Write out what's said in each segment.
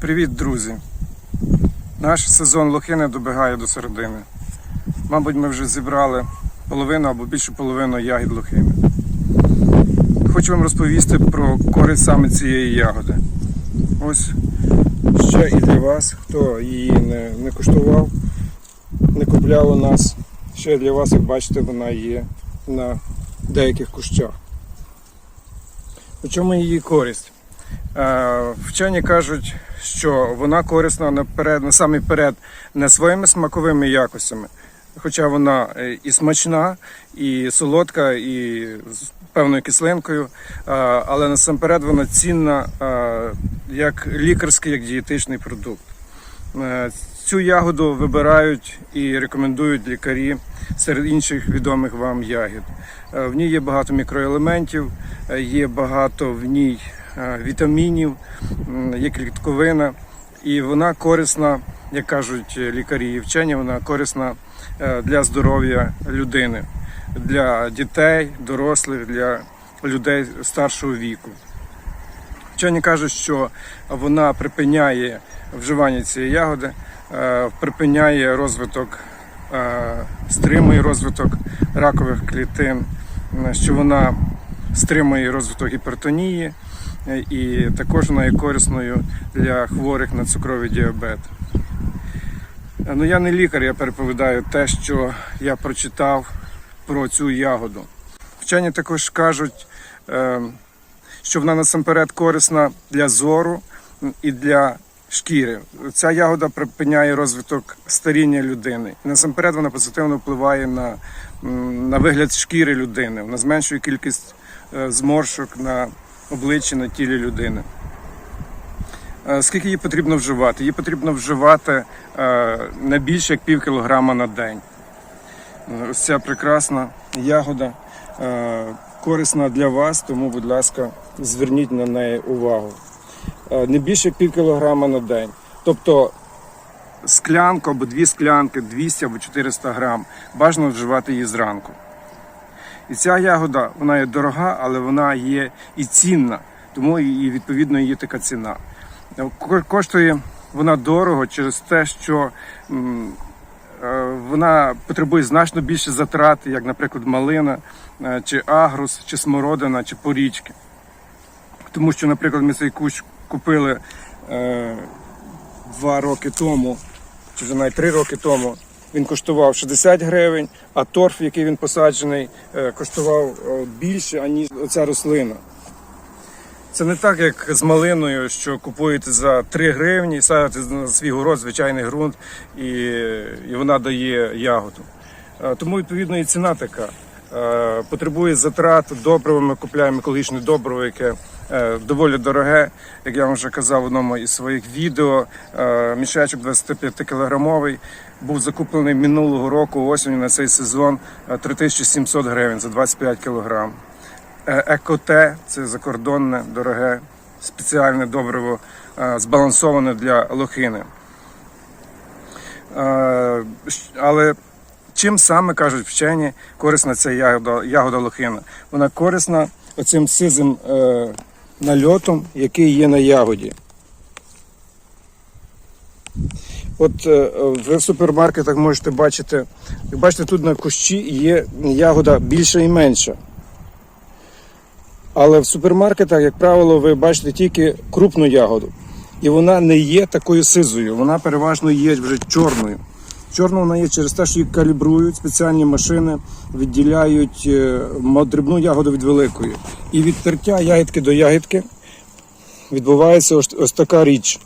Привіт, друзі! Наш сезон лохини добігає до середини. Мабуть, ми вже зібрали половину або більше половину ягід лохини. Хочу вам розповісти про користь саме цієї ягоди. Ось ще і для вас, хто її не, не куштував, не купляв у нас. Ще для вас, як бачите, вона є на деяких кущах. У чому її користь? Е, Вчені кажуть, що вона корисна наперед, насамперед не своїми смаковими якостями, хоча вона е, і смачна, і солодка, і з певною кислинкою, е, але насамперед вона цінна як лікарський, як дієтичний продукт. Цю ягоду вибирають і рекомендують лікарі серед інших відомих вам ягід. В ній є багато мікроелементів, є багато в ній вітамінів, є клітковина, і вона корисна, як кажуть лікарі і вчені, вона корисна е, для здоров'я людини, для дітей, дорослих, для людей старшого віку. Вчені кажуть, що вона припиняє вживання цієї ягоди, е, припиняє розвиток, е, стримує розвиток ракових клітин, е, що вона стримує розвиток гіпертонії, е, і також вона є корисною для хворих на цукровий діабет. Ну, я не лікар, я переповідаю те, що я прочитав про цю ягоду. Вчені також кажуть, е, що вона насамперед корисна для зору і для шкіри. Ця ягода припиняє розвиток старіння людини. І насамперед вона позитивно впливає на, на вигляд шкіри людини. Вона зменшує кількість е, зморшок на обличчі на тілі людини. Е, Скільки її потрібно вживати? Її потрібно вживати е, не більше як пів кілограма на день. Е, Ось ця прекрасна ягода корисна для вас, тому, будь ласка, зверніть на неї увагу. Не більше пів кілограма на день. Тобто склянку або дві склянки, 200 або 400 грам. Бажано вживати її зранку. І ця ягода, вона є дорога, але вона є і цінна, тому і відповідно її така ціна. Е, Коштує вона дорого через те, що е, вона потребує значно більше затрат, як, наприклад, малина, е, чи агрус, чи смородина, чи порічки. Тому що, наприклад, ми цей кущ купили е, два роки тому, чи вже навіть три роки тому. Він коштував 60 гривень, а торф, який він посаджений, е, коштував е, більше, аніж оця рослина. Це не так, як з малиною, що купуєте за 3 гривні, садите на свій город звичайний ґрунт, і, і вона дає ягоду. Е, Тому відповідно і ціна така. Потребує затрат добрива. Ми купуємо екологічне добриво, яке доволі дороге. Як я вам вже казав в одному із своїх відео, е, мішечок 25 кілограмовий був закуплений минулого року осінню на цей сезон е, 3700 гривень за 25 кілограм. Е, Екоте це закордонне, дороге, спеціальне добриво, е, збалансоване для лохини. Е, Але чим саме кажуть вчені корисна ця ягода, ягода лохина? Вона корисна оцим сизим е, нальотом, який є на ягоді. От е, ви в супермаркетах можете бачити, як бачите, тут на кущі є ягода більша і менша. Але в супермаркетах, як правило, ви бачите тільки крупну ягоду. І вона не є такою сизою, вона переважно є вже чорною. Чорна вона є через те, що її калібрують спеціальні машини, відділяють е, дрібну ягоду від великої. І від тертя ягідки до ягідки відбувається ось, ось така річ.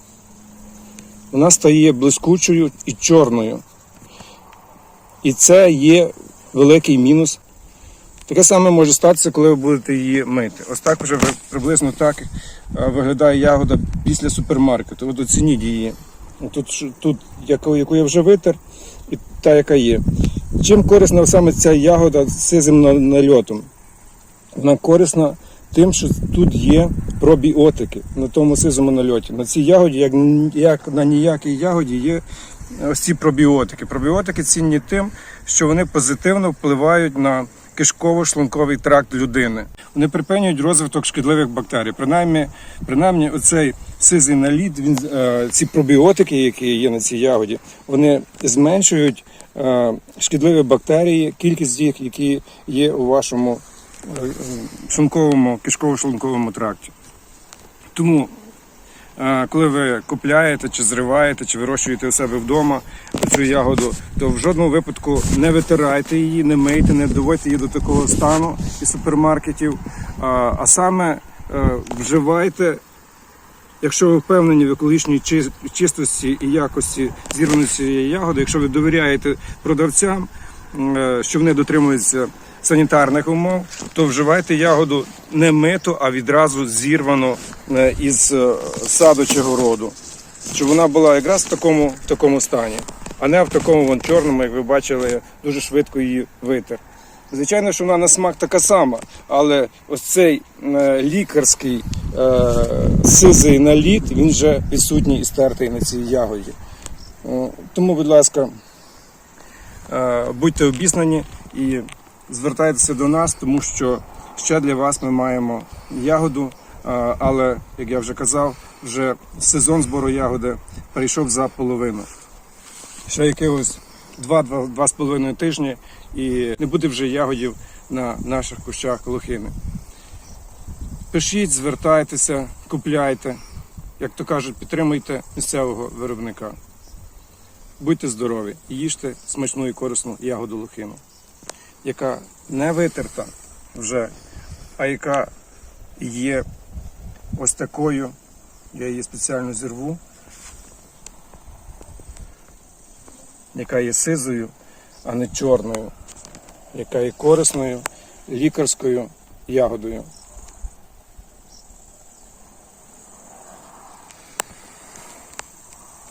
Вона стає блискучою і чорною. І це є великий мінус Таке саме може статися, коли ви будете її мити. Ось так вже приблизно так е, виглядає ягода після супермаркету. От оцініть її. Тут, тут яку, яку я вже витер, і та, яка є. Чим корисна саме ця ягода з сизим нальотом? Вона корисна тим, що тут є пробіотики на тому сизому нальоті. На цій ягоді, як, як на ніякій ягоді, є ось ці пробіотики. Пробіотики цінні тим, що вони позитивно впливають на кишково-шлунковий тракт людини. Вони припинюють розвиток шкідливих бактерій. Принаймні, принаймні оцей сизий наліт, він, е, ці пробіотики, які є на цій ягоді, вони зменшують е, шкідливі бактерії, кількість їх, які є у вашому е, шлунковому, кишково-шлунковому тракті. Тому коли ви купляєте, чи зриваєте, чи вирощуєте у себе вдома цю ягоду, то в жодному випадку не витирайте її, не мийте, не доводьте її до такого стану із супермаркетів. А, саме е, вживайте, якщо ви впевнені в екологічній чи- чистості і якості зірваності цієї ягоди, якщо ви довіряєте продавцям, е, що вони дотримуються санітарних умов, то вживайте ягоду не миту, а відразу зірвано е, із е, саду чи городу. Щоб вона була якраз в такому, в такому стані, а не в такому вон чорному, як ви бачили, дуже швидко її витер. Звичайно, що вона на смак така сама, але ось цей е, лікарський е, сизий наліт, він вже відсутній і стертий на цій ягоді. Е, Тому, будь ласка, е, будьте обізнані і звертайтеся до нас, тому що ще для вас ми маємо ягоду. Але, як я вже казав, вже сезон збору ягоди перейшов за половину. Ще якихось 2-2,5 тижні і не буде вже ягодів на наших кущах лохини. Пишіть, звертайтеся, купляйте, як то кажуть, підтримуйте місцевого виробника. Будьте здорові і їжте смачну і корисну ягоду лохину, яка не витерта вже, а яка є ось такою. Я її спеціально зірву. Яка є сизою, а не чорною, яка є корисною лікарською ягодою.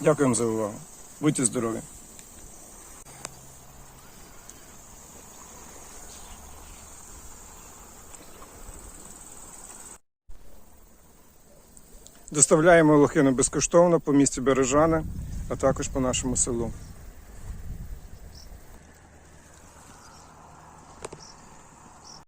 Дякуємо за увагу. Будьте здорові! Доставляємо лохину безкоштовно по місті Бережани, а також по нашому селу.